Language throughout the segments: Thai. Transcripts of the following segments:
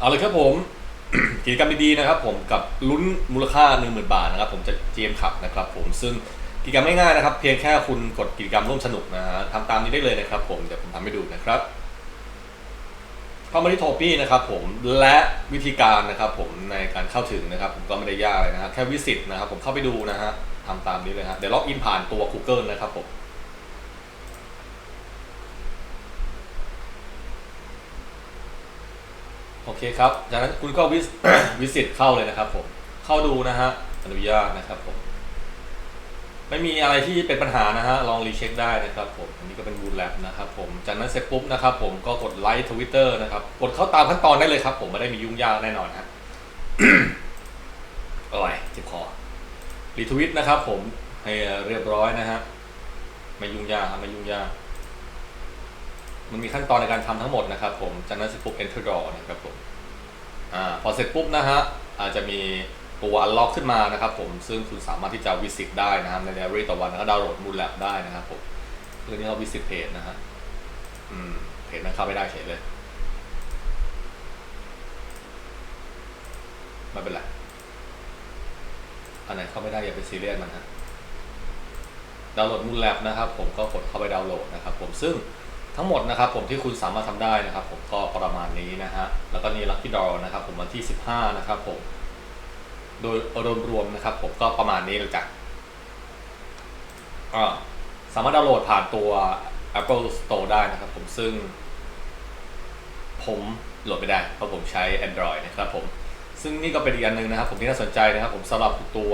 เอาเลยครับผม กิจกรรมดีๆนะครับ ผมกับลุ้นมูลค่า 10,000 บาทนะครับ ผมจะเจมขับนะครับ ผมซึ่งกิจกรรมง่ายๆนะครับ เพียงแค่คุณกดกิจกรรมร่วมสนุกนะฮะทำตามนี้ได้เลยนะครับ ผมเดี๋ยวผมทำให้ดูนะครับเข้ามาที่โทปี้นะครับผมและวิธีการนะครับผมในการเข้าถึงนะครับ ผมก็ไม่ได้ยากเลยนะฮะแค่วิสิตนะครับ ผมเข้าไปดูนะฮะทำตามนี้เลยฮะเดี๋ยวล็อกอินผ่านตัว Google นะครับผม โอเคครับ จากนั้นคุณก็วิส วิสิตเข้าเลยนะครับผม เข้าดูนะฮะ อนุญาตนะครับผม ไม่มีอะไรที่เป็นปัญหานะฮะ ลองรีเช็คได้นะครับผม อันนี้ก็เป็นบูลแลบนะครับผม จากนั้นเสร็จปุ๊บนะครับผม ก็กดไลค์ทวิตเตอร์นะครับ กดเข้าตามขั้นตอนได้เลยครับผม ไม่ได้มียุ่งยากแน่นอนฮะโอ้ยเจ็บคอ รีทวิตนะครับผม ให้เรียบร้อยนะฮะ ไม่ยุ่งยากครับไม่ยุ่งยาก มันมีขั้นตอนในการทำทั้งหมดนะครับผมจากนั้นเสร็จปุ๊บ enter draw นะครับผมอ่าพอเสร็จปุ๊บนะฮะอาจจะมีตัว unlock ขึ้นมานะครับผมซึ่งคุณสามารถที่จะ visit ได้นะครับใน diary ต่อวันแล้วก็ดาวน์โหลด Moon Lab ได้นะครับผมคือนี่เรา visit page นะฮะอืมเพจนั้นเข้าไม่ได้เฉยเลยไม่เป็นไรอันไหนเข้าไม่ได้อย่าไปซีเรียสมันฮะดาวน์โหลด Moon Lab นะครับ ผมก็กดเข้าไปดาวน์โหลดนะครับ ผมซึ่ง ทั้งหมดนะครับผมที่คุณสามารถทำได้นะครับ ผมก็ประมาณนี้นะฮะแล้วก็นี่ Lucky Draw นะครับ ผมวันที่ 15 นะครับผมโดยรวมๆนะครับ ผมก็ประมาณนี้เลยจ้ะสามารถดาวน์โหลดผ่านตัว Apple Store ได้นะครับผมซึ่ง ผมโหลดไม่ได้ เพราะผมใช้ Android นะครับผมซึ่งนี่ก็เป็นอีกอันหนึ่งนะครับ ผมที่น่าสนใจนะครับผมสำหรับตัว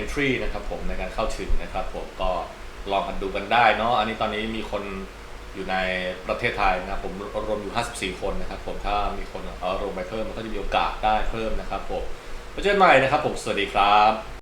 entry นะครับผมในการเข้าถึงนะครับ ผมก็ลองกันดูกันได้เนาะอันนี้ตอนนี้มีคน อยู่ในประเทศไทยนะครับผมรวมอยู่ 54 คนนะครับผมถ้ามีคนเอารวมไปเพิ่มมันก็จะมีโอกาสได้เพิ่มนะครับผมไว้เจอกันใหม่นะครับผมสวัสดีครับ